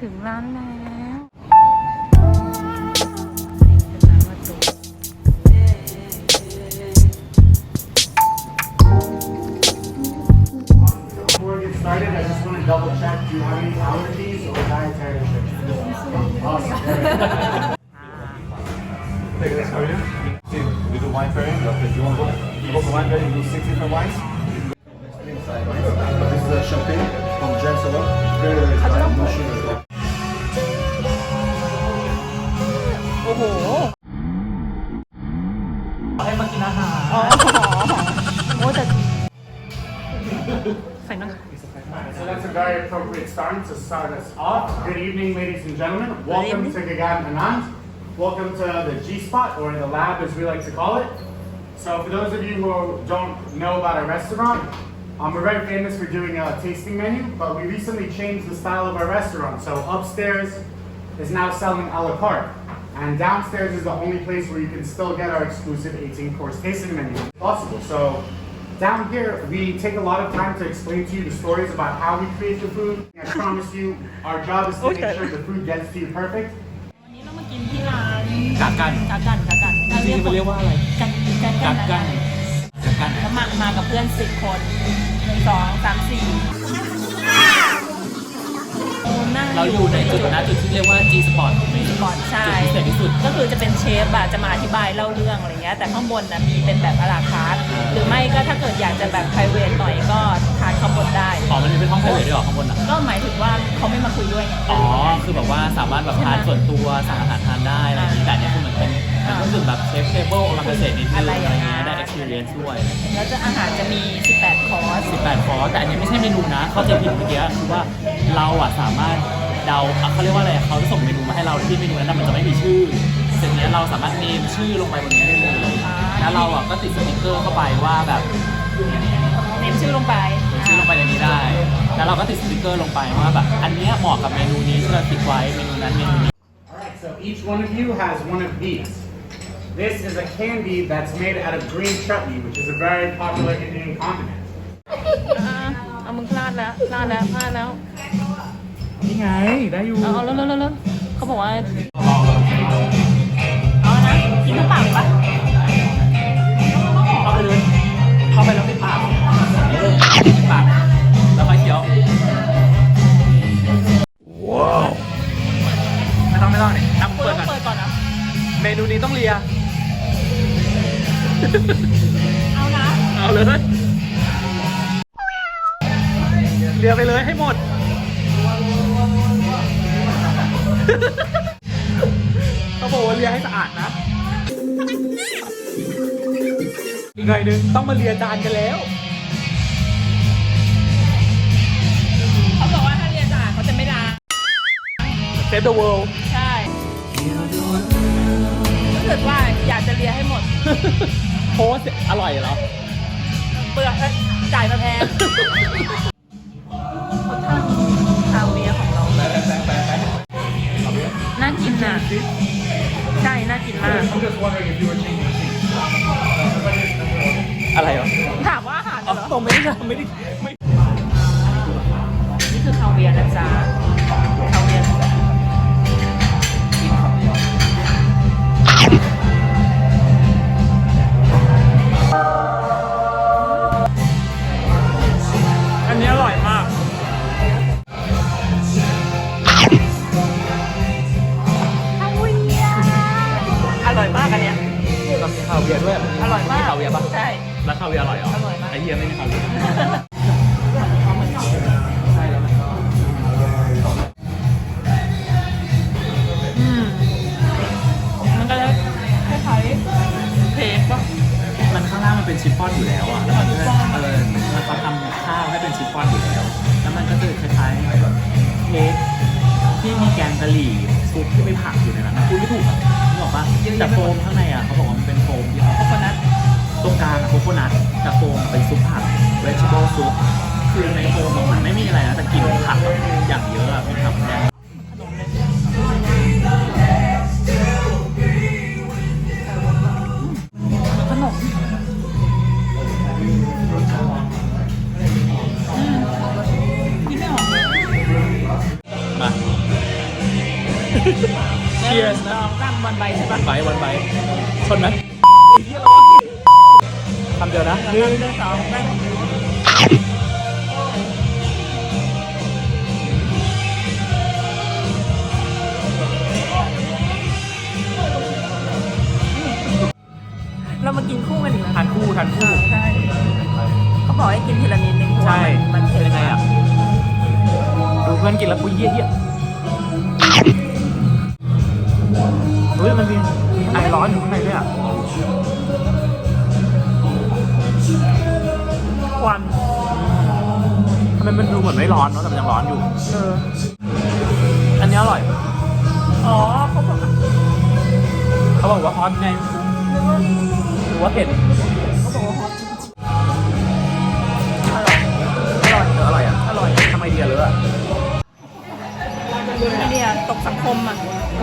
ถึงร้านแล้วเป็นร้านวัตถุ Before อาหาร อ๋อโอ้แต่ใส่น้ำ So that's a very appropriate start to start us off. Good evening, ladies and gentlemen. Welcome to Gaghan Anand. Welcome to the G Spot, or the lab as we like to call it. So for those of you who don't know about our restaurant, um, we're very famous for doing a tasting menu, but we recently changed the style of our restaurant. So upstairs is now selling a la carte. And downstairs is the only place where you can still get our exclusive 18 course tasting menu if possible. So down here, we take a lot of time to explain to you the stories about how we create the food. I promise you, our job is to make Okay. sure the food gets to you perfect. วันนี้เรามากินที่ร้าน กากกัน กากันกากัน จริงๆมันเรียกว่าอะไร กันกาก าก กัน กันกากกัน แล้วมามากับเพื่อนสิบคนหนึ่งสองสามสี่ เราอยู่ในจุดนะจุดที่เรียกว่า G Spot ก่อนใช่จุดพิเศษที่สุด ก็คือจะเป็นเชฟอะจะมาอธิบายเล่าเรื่องอะไรเงี้ยแต่ข้างบนนะมีเป็นแบบอาราคาร์ทหรือไม่ก็ถ้าเกิดอยากจะแบบ p r i v a t หน่อยก็ทานข้างบนได้ อ๋อมันมีเป็นห้องไพรเวทด้วยเหรอข้างบนอะ ก็หมายถึงว่าเขาไม่มาคุยด้วยไง อ๋อ คือแบบว่าสามารถแบบทานส่วนตัวสั่งอาหารทานได้อะไรอย่างนี้แต่อันเนี้ยคือเหมือนเป็นเป็นรู้สึกแบบเชฟเทเบิลมาเกษตรนิดนึงอะไรอย่างเงี้ยได้ experience ด้วย แล้วจะอาหารจะมี 18 คอร์ส18 คอร์สแต่อันนี้ไม่ใช่เมนูนะ เข้าใจผิดเมื่อกี้คือว่าเราอะสามารถ เดาอะเขาเรียกว่าอะไรเขาจะส่งเมนูมาให้เราที่เมนูนั้นนะมันจะไม่มีชื่อ เสร็จเนี้ยเราสามารถเมมชื่อลงไปบนนี้ได้เลยแล้วเราอะก็ติดสติกเกอร์เข้าไปว่าแบบเนมชื่อลงไปชื่อลงไปในนี้ได้ แล้วเราก็ติดสติกเกอร์ลงไปว่าแบบอันเนี้ยเหมาะกับเมนูนี้ที่เราติดไว้เมนูนั้นเมนูนี้ Alright, so each one of you has one of these. This is a candy that's made out of green chutney, which is a very popular Indian condiment. อ่าเอามึงพลาดแล้วพลาดแล้วพลาดแล้ว นี่ไง ได้อยู่ เอาเอาแล้วแล้วแล้วแล้วเขาบอกว่า เอานะกินทั้งปากปะเข้าไปเลย เข้าไปแล้วปิดปากปิดปาก แล้วค่อยเคี้ยว ว้าว ไม่ต้องไม่ต้องเนี่ยนับกูเปิต้ดองก่อน เปิดก่อนนะเมนูนี้ต้องเลีย เอานะ เอาเลย เลียไปเลยให้หมด เขาบอกว่าเลียให้สะอาดนะอีกหน่อยนึงต้องมาเลียจานกันแล้ว เขาบอกว่าถ้าเรียนสะอาดเขาจะไม่ล้าง เซฟเดอะเวิลด์ใช่ถ้าเกิดว่าอยากจะเรียนให้หมด โพสต์อร่อยเหรอ เปลือกเอ้ยจ่ายมาแพง ใช่น่ากินมาก I'm just wondering if you were changing the sheets. อะไรเหรอถามว่าอาหารอ๋อเหรอ ผมไม่ได้ทำไม่ได้ไม่ นี่คือคาเวียร์นะจ๊ะ มีคาเวียร์ด้วยอร่อยมากคาเวียร์ปะใช่แล้วคาเวียร์อร่อยเหรออร่อยมากไอเฮียไม่มีคาเวียร์อืมมันก็จะคล้ายๆเพลงป่ะมันข้างล่างมันเป็นชิฟฟ่อนอยู่แล้วอะแล้วมันก็เออมันเขาทำข้าวให้เป็นชิฟฟ่อนอยู่แล้ว แล้วมันก็จะคล้ายๆเค้กที่มีแกงกะหรี่ซุปที่ไม่ผักอยู่ในนั้นนะพูดไม่ถูกอะ นึกออกปะแต่โฟมข้างในอะเขาบอกว่ามันเป็นโฟมที่เขาโคโคนัทตรงกลางอะโคโคนัทแต่โฟมเป็นซุปผัก vegetable soup คือในโฟมอะมันไม่มีอะไรนะแต่กลินผักอะอย่าง คำเดียวนะหนึ่งหนึ่งสองตั้งเรามากินคู่กันอีกนะทานคู่ทานคู่ ใช่ เขาบอกให้กินทีละนิดนึงเพราะว่าใช่ มันมันเผ็ดเป็นยังไงอะดูเพื่อนกินแล้วปุยเยี่ยเยี่ย เฮ้ยมันมีมีไอร้อนอยู่ข้างในด้วยอะควันทำไมมันดูเหมือนไม่ร้อนเนาะแต่มันยังร้อนอยู่ เออ อันนี้อร่อย อ๋อเขาบอกเขาบอกว่าฮอตไงหรือว่าเผ็ดเขาบอกว่าฮอตอร่อย อร่อยอร่อยอะ อร่อยทำไมเดียเลยอะไอเนี่ยตกสังคมอะเ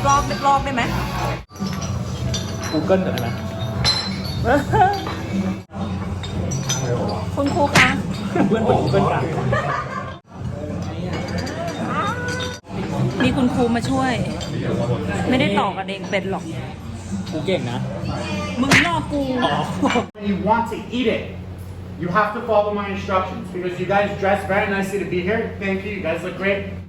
ล็ดรอบเล็ดรอบได้ไหมกูเกิลเกิดอะไรคุณครูคะเพื่อนผมกูเกิลกันมีคุณครูมาช่วย ไม่ได้ต่อกันเองเป็นหรอก กูเก่งนะ มึงลอกกูอ๋อ When you want to eat it, you have to follow my instructions because you guys dress very nicely to be here. Thank you. You guys look great.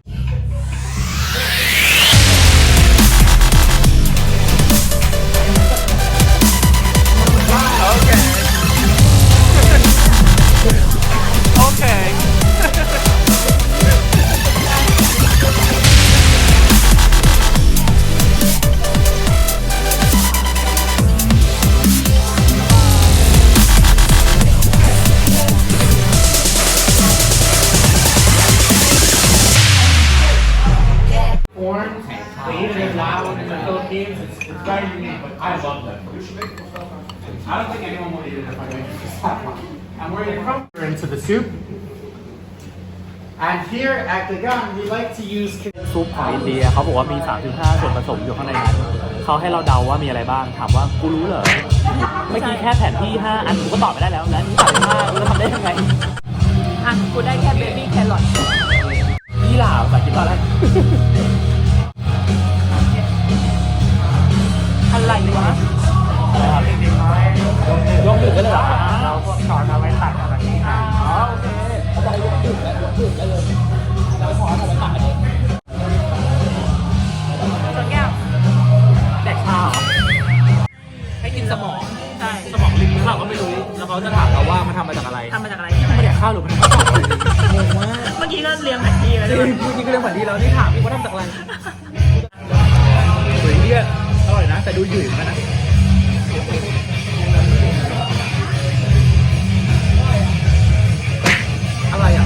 Very unique, but I love them. I don't think anyone would eat it if I made this that one. And where you're from, we're into the soup. And here at the gun, we like to use ซุปของอินเดียเขาบอกว่ามี 35 ส่วนผสมอยู่ข้างในนั้นเขาให้เราเดาว่ามีอะไรบ้าง ถามว่ากูรู้เหรอ เมื่อกี้แค่แผนที่ 5 อันกูก็ตอบไปได้แล้วแล้วอันนี้35กูจะทำได้ยังไง อะ กูได้แค่เบบี้แครอทยี่หล่าภาษาอังกฤษว่าอะไร อะไรวะยกดื่มได้เลยเหรอเราพวกช้อนเอาไว้ตักอะไรอย่างเงี้ยอ๋อโอเคเข้าใจยกดื่มแล้วยกดื่มได้เลยเราขอเอาไปตักอันนี้สองแก้วแดกข้าวให้กินสมองใช่สมองลิงเราก็ไม่รู้ แล้วเขาจะถามเราว่ามันทำมาจากอะไรทำมาจากอะไรไม่แดกข้าวหรือมันทำมาจากอะไรงงมากเมื่อกี้ก็เรียงแผนที่แล้วจริด้วยงจริงๆก็เรื่องเหมือนที่เราที่ถามพี่ว่าทำจากอะไรเฮ้ยเนี่ย ร่อยนะ แต่ดูหยุ่ยเหมือนกันนะอะไรอะ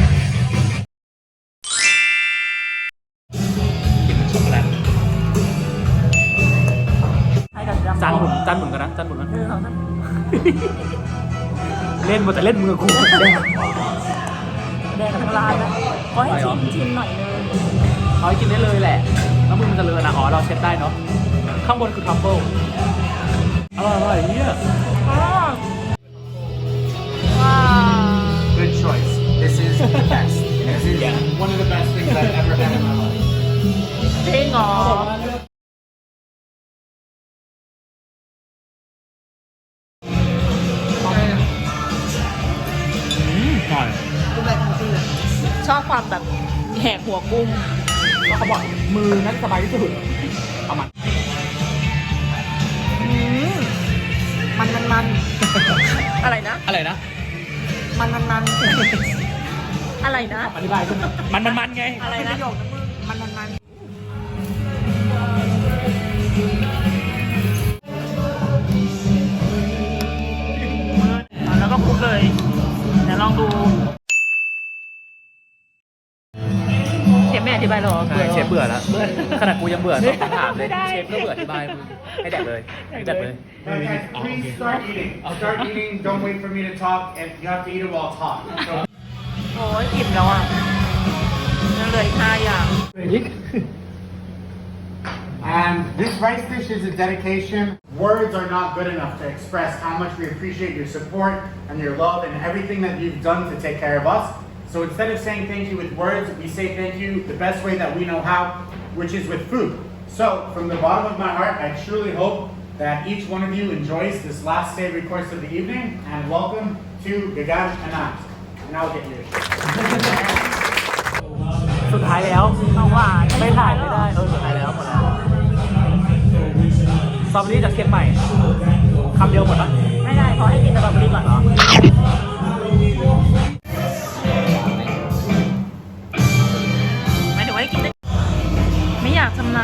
กินช็อกโกแลตให้กับจำจานหมุนจานหมุนกันนะจานหมุนนะหนึ่งสองสามเล่นหมดแต่เล่นมือกูแดงแดงกับทั้งร้านนะขอให้ไปเหรชิอมชิมหน่อยนึง เขาให้กินได้เลยแหละ แล้วมือมันจะเลอะนะอ๋อเราเช็ดได้เนาะ ข้างบนคือทรัฟเฟิลอร่อยอร่อยเนี่ยอ๋อว้าว Good choice. This is the best. This is one of the best things I've ever had in my life. จริงเหรออืมอร่อยชอบความแบบแหกหัวกุ้งแล้วเขาบอกมือนั้นสบายที่สุดเอามามัน อะไรนะ อะไรนะ มันมันมันอะไรนะ อธิบายขึ้นมันมันมันไง อะไรนะมันมันมันแล้วก็คลุกเลย เดี๋ยวลองดูเชฟไม่อธิบายหรอใช่เชฟเบื่อแล้วขนาดกูยังเบื่อตอบคำถามเลยไม่ได้เชฟก็เบื่ออธิบายมึง ให้แดกเลยให้แดกเลย Hey guys, please start eating. Start eating. Don't wait for me to talk, and you have to eat it while talking. So โอ้ยอิ่มแล้วอ่ะยังเหลืออีกห้าอย่าง And this rice dish is a dedication. Words are not good enough to express how much we appreciate your support and your love and everything that you've done to take care of us. So instead of saying thank you with words, we say thank you the best way that we know how, which is with food. So, from the bottom of my heart, I truly hope that each one of you enjoys this last savory course of the evening, and welcome to Gagan Anand. And I'll get yours. สุดท้ายแล้วไม่ถ่ายไม่ได้ เออ สุดท้ายแล้วหมดแล้วสตรอเบอรี่จากเชียงใหม่คำเดียวหมดปะไม่ได้ขอให้กินสตรอเบอรี่ก่อนเหรอ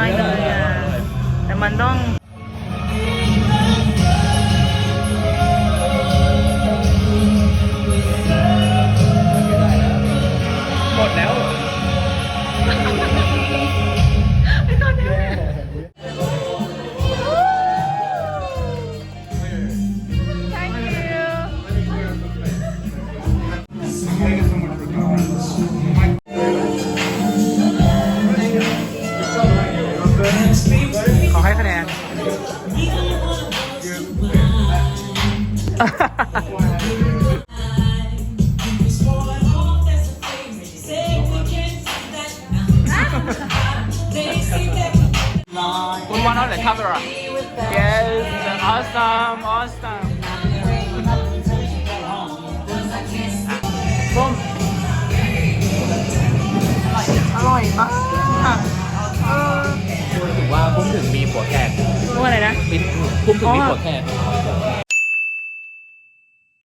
อยากทำ Put one on the camera. Yes, awesome, awesome. ส้มอร่อยมากรู้สึกว่าพุ่มถึงมีหัวแขก ว่าอะไรนะมีพุ่มถึงมีหัวแขก